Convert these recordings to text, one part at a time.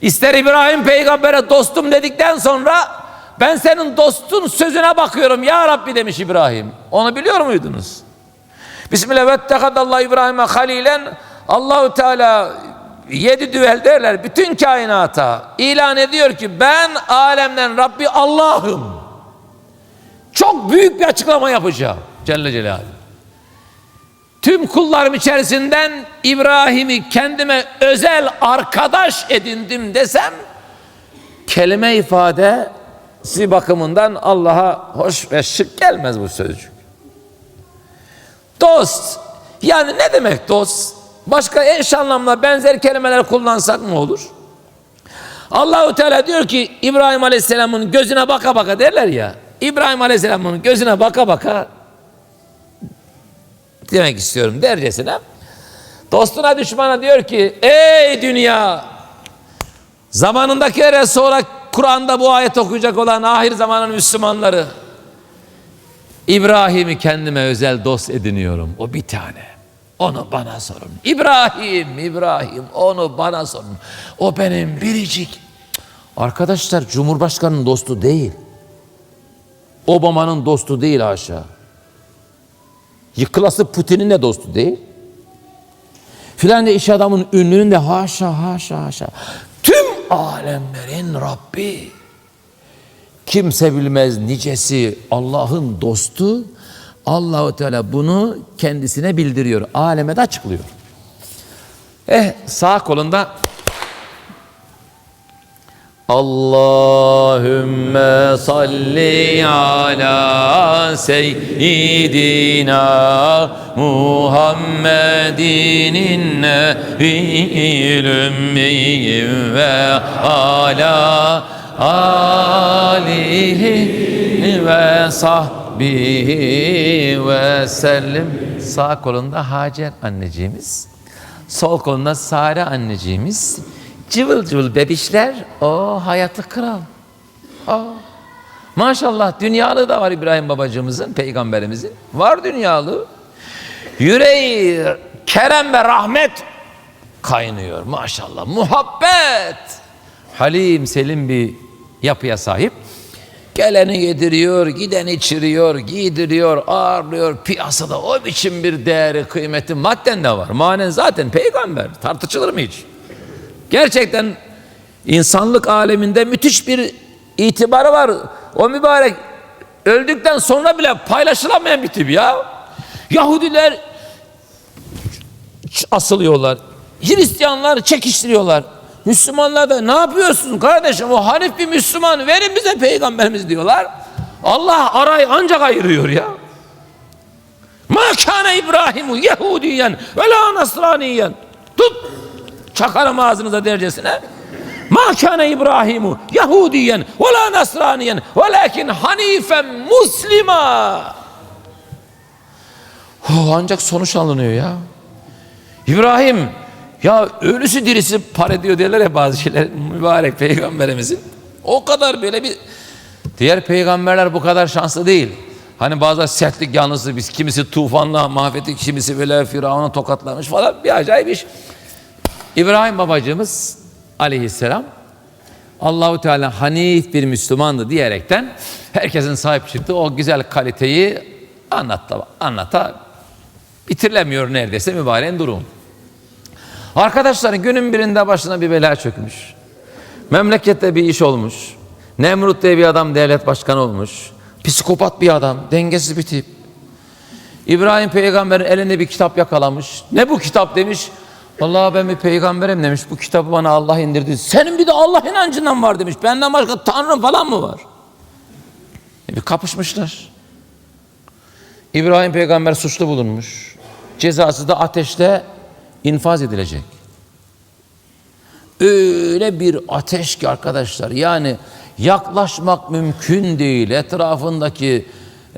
İster İbrahim peygambere dostum dedikten sonra ben senin dostun sözüne bakıyorum ya Rabbi demiş İbrahim. Onu biliyor muydunuz? Bismillah ve tekadallahu İbrahim'e halilen Allahu Teala yedi düvel derler bütün kainata ilan ediyor ki ben alemden Rabbi Allah'ım. Çok büyük bir açıklama yapacağım Celle Celaluhu. Tüm kullarım içerisinden İbrahim'i kendime özel arkadaş edindim desem kelime ifade si bakımından Allah'a hoş ve şık gelmez bu sözcük. Dost yani ne demek dost? Başka eş anlamla benzer kelimeler kullansak mı olur? Allahu Teala diyor ki İbrahim Aleyhisselam'ın gözüne baka baka derler ya. İbrahim Aleyhisselam'ın gözüne baka baka demek istiyorum dercesine. Dostuna düşmana diyor ki ey dünya zamanındakilere sonra Kur'an'da bu ayet okuyacak olan ahir zamanın Müslümanları İbrahim'i kendime özel dost ediniyorum. O bir tane. Onu bana sorun. İbrahim, İbrahim onu bana sorun. O benim biricik. Arkadaşlar Cumhurbaşkanı'nın dostu değil. Obama'nın dostu değil haşa. Yıkılası Putin'in de dostu değil. Filan de iş adamın ünlünün de haşa haşa haşa. Tüm alemlerin Rabbi. Kimse bilmez nicesi Allah'ın dostu. Allahu Teala bunu kendisine bildiriyor. Aleme de açıklıyor. Eh sağ kolunda Allahümme salli ala seyyidina Muhammedin nebiyyil ümmi ve ala alihi ve sahbihi ve sellim. Sağ kolunda Hacer anneciğimiz sol kolunda Sare anneciğimiz cıvıl cıvıl bebişler o hayatı kral o. maşallah dünyalı da var İbrahim babacığımızın peygamberimizin var dünyalı yüreği kerem ve rahmet kaynıyor maşallah muhabbet halim selim bir yapıya sahip Geleni yediriyor, gideni içiriyor, giydiriyor, ağırlıyor. Piyasada o biçim bir değeri, kıymeti madden de var. Manen zaten peygamber. Tartışılır mı hiç? Gerçekten insanlık aleminde müthiş bir itibarı var. O mübarek öldükten sonra bile paylaşılamayan bir tip ya. Yahudiler asılıyorlar. Hristiyanlar çekiştiriyorlar. Müslümanlar da ne yapıyorsun kardeşim o hanif bir Müslüman verin bize peygamberimiz diyorlar. Allah arayı ancak ayırıyor ya. Ma kâne İbrahimu Yahudiyen ve la Nasraniyen. Tut çakarım ağzınıza dercesine. Ma kâne İbrahimu Yahudiyen ve la Nasraniyen velakin hanifen muslima. Oh, ancak sonuç alınıyor ya. İbrahim ya ölüsü dirisi par ediyor derler ya bazı şeyler mübarek peygamberimizin. O kadar böyle bir diğer peygamberler bu kadar şanslı değil. Hani bazı sertlik yanlısı biz kimisi tufanla mahvetti kimisi böyle Firavun'a tokatlamış falan bir acayip iş. İbrahim babacığımız aleyhisselam Allahu Teala hanif bir Müslümandı diyerekten herkesin sahip çıktığı o güzel kaliteyi anlatta anlata bitirilemiyor neredeyse mübareğin durum. Arkadaşların günün birinde başına bir bela çökmüş. Memlekette bir iş olmuş. Nemrut diye bir adam devlet başkanı olmuş. Psikopat bir adam, dengesiz bir tip. İbrahim peygamberin elinde bir kitap yakalamış. Ne bu kitap demiş. Vallahi ben bir peygamberim demiş. Bu kitabı bana Allah indirdi. Senin bir de Allah inancından var demiş. Benden başka tanrım falan mı var? E bir kapışmışlar. İbrahim peygamber suçlu bulunmuş. Cezası da ateşle infaz edilecek. Öyle bir ateş ki arkadaşlar yani yaklaşmak mümkün değil. Etrafındaki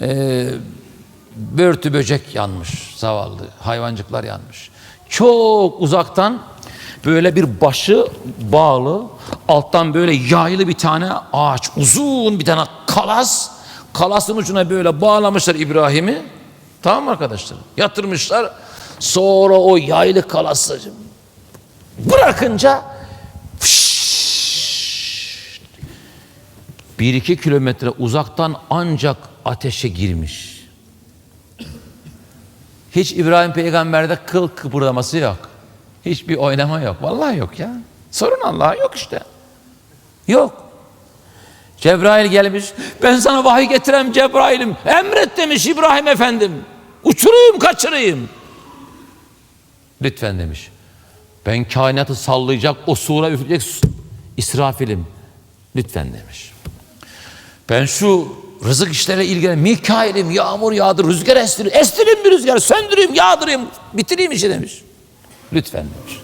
e, börtü böcek yanmış zavallı hayvancıklar yanmış çok uzaktan böyle bir başı bağlı alttan böyle yaylı bir tane ağaç. Uzun bir tane kalas. Kalasın ucuna böyle bağlamışlar İbrahim'i. Tamam mı arkadaşlar? Yatırmışlar. Sonra o yaylı kalası bırakınca bir iki kilometre uzaktan ancak ateşe girmiş. Hiç İbrahim peygamberde kıl kıpırdaması yok. Hiçbir oynama yok. Vallahi yok ya. Sorun Allah'a yok işte. Yok. Cebrail gelmiş. Ben sana vahiy getirem Cebrail'im. Emret demiş İbrahim efendim. Uçurayım kaçırayım. Lütfen demiş. Ben kainatı sallayacak o sura üfleyecek İsrafil'im. Lütfen demiş. Ben şu rızık işlere ilgilenen Mikail'im yağmur yağdır, rüzgar estir, estireyim bir rüzgar, söndüreyim, yağdırayım, bitireyim işi demiş. Lütfen demiş.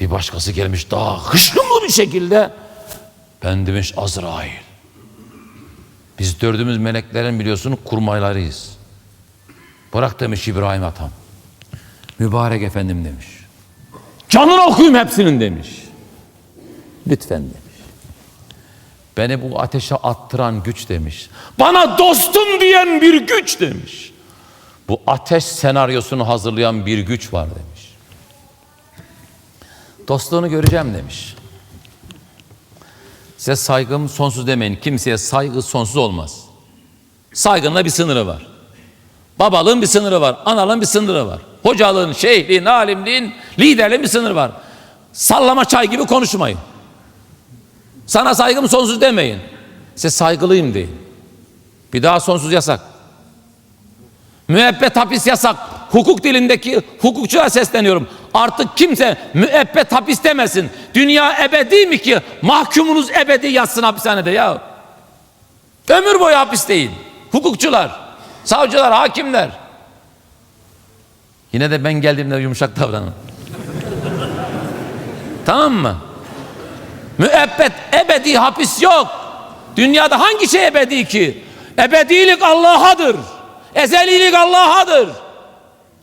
Bir başkası gelmiş daha hışımlı bir şekilde ben demiş Azrail. Biz dördümüz meleklerin biliyorsun kurmaylarıyız. Bırak demiş İbrahim atam. Mübarek efendim demiş. Canını okuyayım hepsinin demiş. Lütfen demiş. Beni bu ateşe attıran güç demiş. Bana dostum diyen bir güç demiş. Bu ateş senaryosunu hazırlayan bir güç var demiş. Dostluğunu göreceğim demiş. Size saygım sonsuz demeyin. Kimseye saygı sonsuz olmaz. Saygının da bir sınırı var. Babalığın bir sınırı var. Analığın bir sınırı var. Hocalığın, şeyhliğin, alimliğin, liderliğin bir sınırı var. Sallama çay gibi konuşmayın. Sana saygım sonsuz demeyin. Size saygılıyım deyin. Bir daha sonsuz yasak. Müebbet hapis yasak. Hukuk dilindeki hukukçuya sesleniyorum. Artık kimse müebbet hapis demesin. Dünya ebedi mi ki mahkumunuz ebedi yatsın hapishanede ya. Ömür boyu hapis değil. Hukukçular, savcılar, hakimler. Yine de ben geldiğimde yumuşak davranın. tamam mı? Müebbet, ebedi hapis yok. Dünyada hangi şey ebedi ki? Ebedilik Allah'adır. Ezelilik Allah'adır.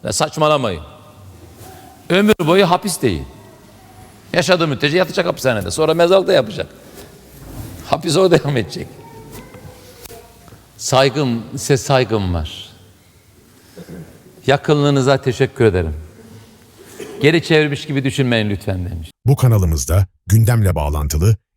Ve saçmalamayın. Ömür boyu hapis değil. Yaşadığı müddetçe yatacak hapishanede. Sonra mezarda yapacak. Hapis o devam edecek. Saygım, size saygım var. Yakınlığınıza teşekkür ederim. Geri çevirmiş gibi düşünmeyin lütfen demiş. Bu kanalımızda gündemle bağlantılı,